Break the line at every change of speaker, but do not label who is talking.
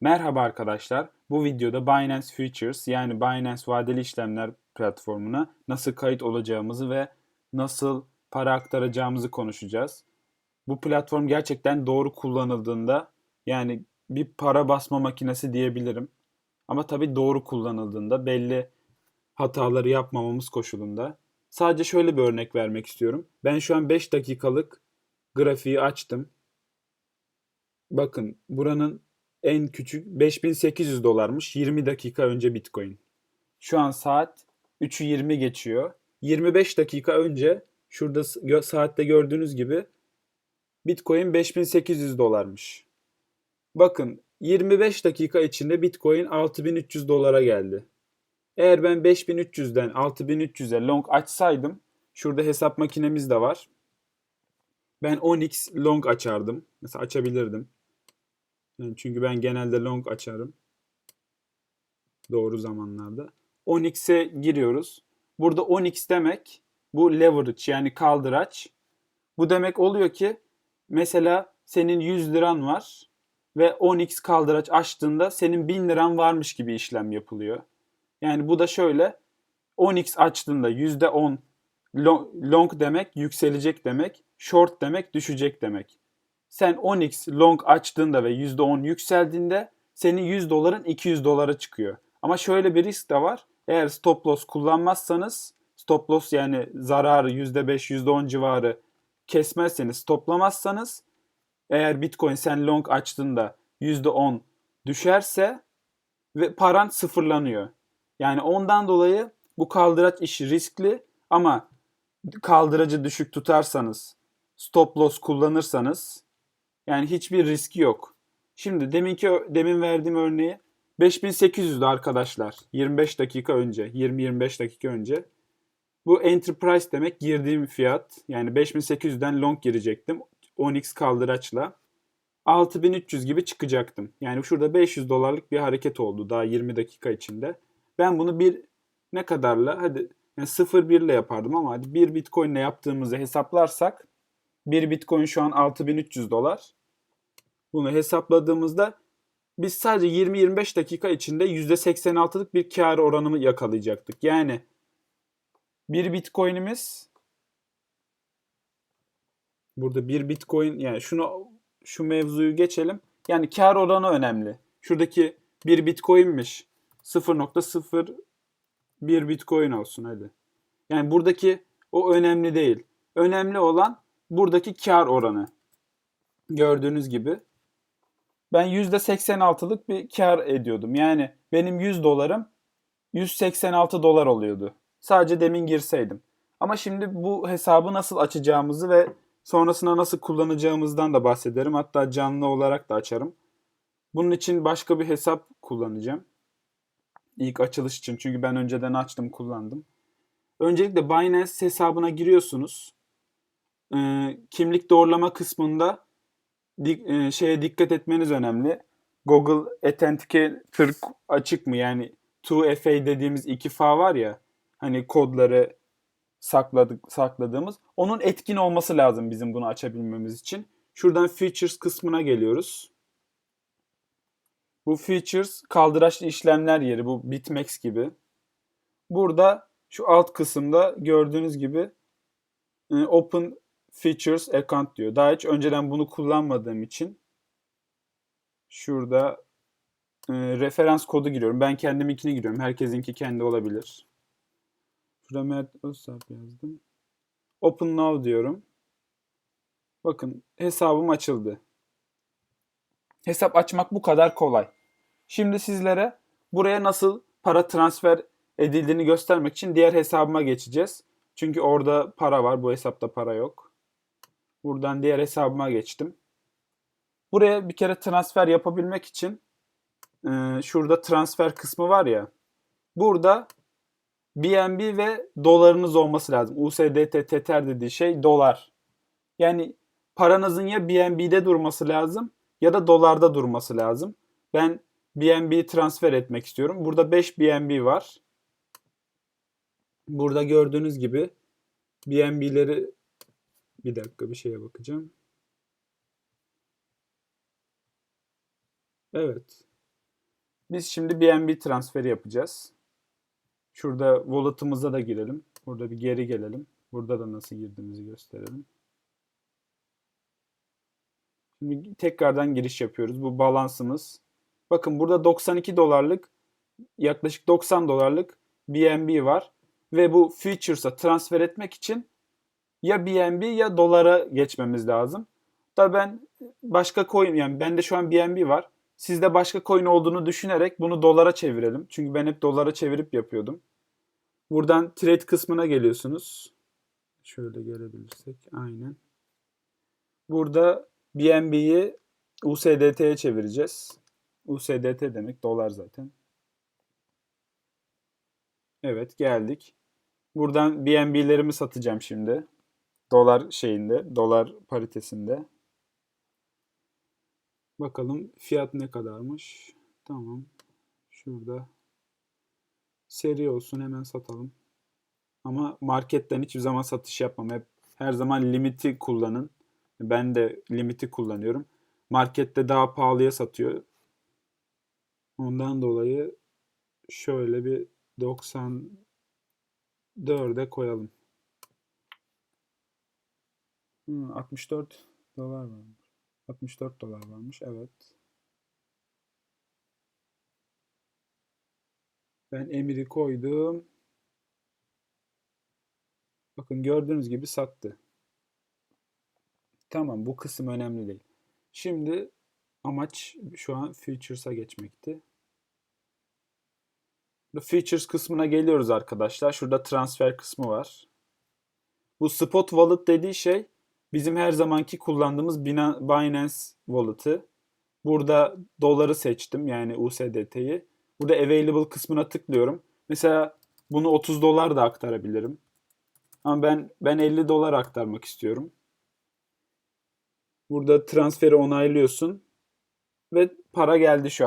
Merhaba arkadaşlar. Bu videoda Binance Futures yani Binance vadeli işlemler platformuna nasıl kayıt olacağımızı ve nasıl para aktaracağımızı konuşacağız. Bu platform gerçekten doğru kullanıldığında yani bir para basma makinesi diyebilirim. Ama tabii doğru kullanıldığında belli hataları yapmamamız koşulunda. Sadece şöyle bir örnek vermek istiyorum. Ben şu an 5 dakikalık grafiği açtım. Bakın buranın en küçük 5800 dolarmış 20 dakika önce Bitcoin. Şu an saat 3'ü 20 geçiyor. 25 dakika önce şurada saatte gördüğünüz gibi Bitcoin 5800 dolarmış. Bakın 25 dakika içinde Bitcoin 6300 dolara geldi. Eğer ben 5300'den 6300'e long açsaydım şurada hesap makinemiz de var. Ben 10x long açardım. Mesela açabilirdim. Yani çünkü ben genelde long açarım. Doğru zamanlarda. 10x'e giriyoruz. Burada 10x demek bu leverage yani kaldıraç. Bu demek oluyor ki mesela senin 100 liran var ve 10x kaldıraç açtığında senin 1000 liran varmış gibi işlem yapılıyor. Yani bu da şöyle 10x açtığında %10 long, long demek yükselecek demek, short demek düşecek demek. Sen 10x long açtığında ve %10 yükseldiğinde senin 100 doların 200 dolara çıkıyor. Ama şöyle bir risk de var. Eğer stop loss kullanmazsanız stop loss yani zararı %5 %10 civarı kesmezseniz stoplamazsanız eğer Bitcoin sen long açtığında %10 düşerse ve paran sıfırlanıyor. Yani ondan dolayı bu kaldıraç işi riskli ama kaldıracı düşük tutarsanız, stop loss kullanırsanız yani hiçbir riski yok. Şimdi deminki demin verdiğim örneği 5800'dü arkadaşlar. 25 dakika önce, 20-25 dakika önce. Bu enterprise demek girdiğim fiyat. Yani 5800'den long girecektim. 10x kaldıraçla. 6300 gibi çıkacaktım. Yani şurada 500 dolarlık bir hareket oldu daha 20 dakika içinde. Ben bunu bir ne kadarla hadi yani 0.1 ile yapardım ama hadi 1 bitcoin ile yaptığımızı hesaplarsak 1 bitcoin şu an 6300 dolar. Bunu hesapladığımızda biz sadece 20-25 dakika içinde %86'lık bir kar oranını yakalayacaktık. Yani bir bitcoin'imiz burada bir bitcoin yani şunu şu mevzuyu geçelim. Yani kar oranı önemli. Şuradaki bir bitcoin'miş 0.01 bitcoin olsun hadi. Yani buradaki o önemli değil. Önemli olan buradaki kar oranı. Gördüğünüz gibi ben %86'lık bir kar ediyordum. Yani benim 100 dolarım 186 dolar oluyordu. Sadece demin girseydim. Ama şimdi bu hesabı nasıl açacağımızı ve sonrasında nasıl kullanacağımızdan da bahsederim. Hatta canlı olarak da açarım. Bunun için başka bir hesap kullanacağım. İlk açılış için. Çünkü ben önceden açtım, kullandım. Öncelikle Binance hesabına giriyorsunuz. Ee, kimlik doğrulama kısmında dik, e, şeye dikkat etmeniz önemli. Google Authenticator açık mı? Yani 2FA dediğimiz iki fa var ya hani kodları sakladık sakladığımız onun etkin olması lazım bizim bunu açabilmemiz için. Şuradan features kısmına geliyoruz. Bu features kaldıraçlı işlemler yeri bu Bitmex gibi. Burada şu alt kısımda gördüğünüz gibi e, Open Features Account diyor. Daha hiç önceden bunu kullanmadığım için şurada e, referans kodu giriyorum. Ben kendiminkini giriyorum. Herkesinki kendi olabilir. Şurada Mert Özsap yazdım. Open Now diyorum. Bakın hesabım açıldı. Hesap açmak bu kadar kolay. Şimdi sizlere buraya nasıl para transfer edildiğini göstermek için diğer hesabıma geçeceğiz. Çünkü orada para var. Bu hesapta para yok. Buradan diğer hesabıma geçtim. Buraya bir kere transfer yapabilmek için e, şurada transfer kısmı var ya. Burada BNB ve dolarınız olması lazım. USDT Tether dediği şey dolar. Yani paranızın ya BNB'de durması lazım ya da dolarda durması lazım. Ben BNB transfer etmek istiyorum. Burada 5 BNB var. Burada gördüğünüz gibi BNB'leri bir dakika bir şeye bakacağım. Evet. Biz şimdi BNB transferi yapacağız. Şurada wallet'ımıza da girelim. Burada bir geri gelelim. Burada da nasıl girdiğimizi gösterelim. Şimdi tekrardan giriş yapıyoruz. Bu balansımız. Bakın burada 92 dolarlık yaklaşık 90 dolarlık BNB var. Ve bu futures'a transfer etmek için ya BNB ya dolara geçmemiz lazım. Da ben başka coin yani bende şu an BNB var. Sizde başka coin olduğunu düşünerek bunu dolara çevirelim. Çünkü ben hep dolara çevirip yapıyordum. Buradan trade kısmına geliyorsunuz. Şöyle gelebilirsek aynen. Burada BNB'yi USDT'ye çevireceğiz. USDT demek dolar zaten. Evet geldik. Buradan BNB'lerimi satacağım şimdi. Dolar şeyinde, dolar paritesinde. Bakalım fiyat ne kadarmış. Tamam. Şurada seri olsun hemen satalım. Ama marketten hiçbir zaman satış yapmam. Hep her zaman limiti kullanın. Ben de limiti kullanıyorum. Markette daha pahalıya satıyor. Ondan dolayı şöyle bir 94'e koyalım. Hı, 64 dolar varmış. 64 dolar varmış. Evet. Ben emiri koydum. Bakın gördüğünüz gibi sattı. Tamam bu kısım önemli değil. Şimdi amaç şu an Futures'a geçmekti. Bu Features kısmına geliyoruz arkadaşlar. Şurada transfer kısmı var. Bu Spot Wallet dediği şey bizim her zamanki kullandığımız Bina- Binance Wallet'ı. Burada doları seçtim yani USDT'yi. Burada Available kısmına tıklıyorum. Mesela bunu 30 dolar da aktarabilirim. Ama ben ben 50 dolar aktarmak istiyorum. Burada transferi onaylıyorsun ve para geldi şu an.